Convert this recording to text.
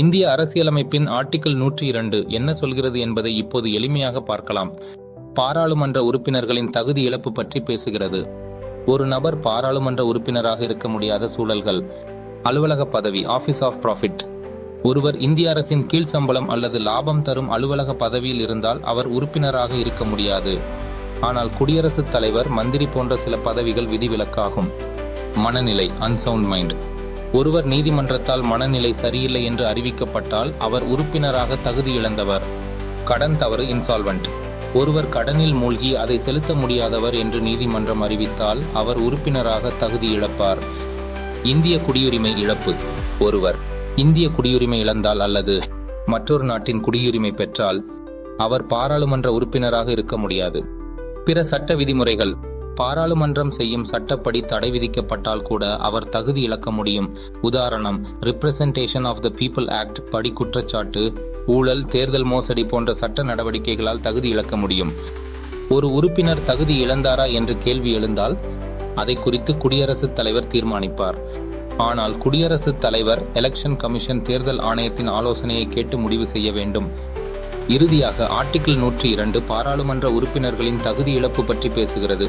இந்திய அரசியலமைப்பின் ஆர்டிகிள் நூற்றி இரண்டு என்ன சொல்கிறது என்பதை இப்போது எளிமையாக பார்க்கலாம். பாராளுமன்ற உறுப்பினர்களின் தகுதி இழப்பு பற்றி பேசுகிறது. ஒரு நபர் பாராளுமன்ற உறுப்பினராக இருக்க முடியாத சூழல்கள். அலுவலக பதவி ஆபீஸ் ஆஃப் ப்ராஃபிட் ஒருவர் இந்திய அரசின் கீழ் சம்பளம் அல்லது லாபம் தரும் அலுவலக பதவியில் இருந்தால் அவர் உறுப்பினராக இருக்க முடியாது. ஆனால் குடியரசுத் தலைவர் மந்திரி போன்ற சில பதவிகள் விதிவிலக்காகும். மனநிலை அன்சவுண்ட் மைண்ட் ஒருவர் நீதிமன்றத்தால் மனநிலை சரியில்லை என்று அறிவிக்கப்பட்டால் அவர் உறுப்பினராக தகுதி இழந்தவர். கடன் தவறு இன்சால்வெண்ட் ஒருவர் கடனில் மூழ்கி அதை செலுத்த முடியாதவர் என்று நீதிமன்றம் அறிவித்தால் அவர் உறுப்பினராக தகுதி இழப்பார். இந்திய குடியுரிமை இழப்பு. ஒருவர் இந்திய குடியுரிமை இழந்தால் அல்லது மற்றொரு நாட்டின் குடியுரிமை பெற்றால் அவர் பாராளுமன்ற உறுப்பினராக இருக்க முடியாது. பிற சட்ட விதிமுறைகள். பாராளுமன்றம் செய்யும் சட்டப்படி தடை விதிக்கப்பட்டால் கூட அவர் தகுதி இழக்க முடியும். உதாரணம் representation of the people act படி குற்றச்சாட்டு ஊழல் தேர்தல் மோசடி போன்ற சட்ட நடவடிக்கைகளால் தகுதி இழக்க முடியும். ஒரு உறுப்பினர் தகுதி இழந்தாரா என்று கேள்வி எழுந்தால் அதை குறித்து குடியரசுத் தலைவர் தீர்மானிப்பார். ஆனால் குடியரசுத் தலைவர் எலெக்ஷன் கமிஷன் தேர்தல் ஆணையத்தின் ஆலோசனையை கேட்டு முடிவு செய்ய வேண்டும். இறுதியாக ஆர்டிகிள் நூற்றி இரண்டு பாராளுமன்ற உறுப்பினர்களின் தகுதி இழப்பு பற்றி பேசுகிறது.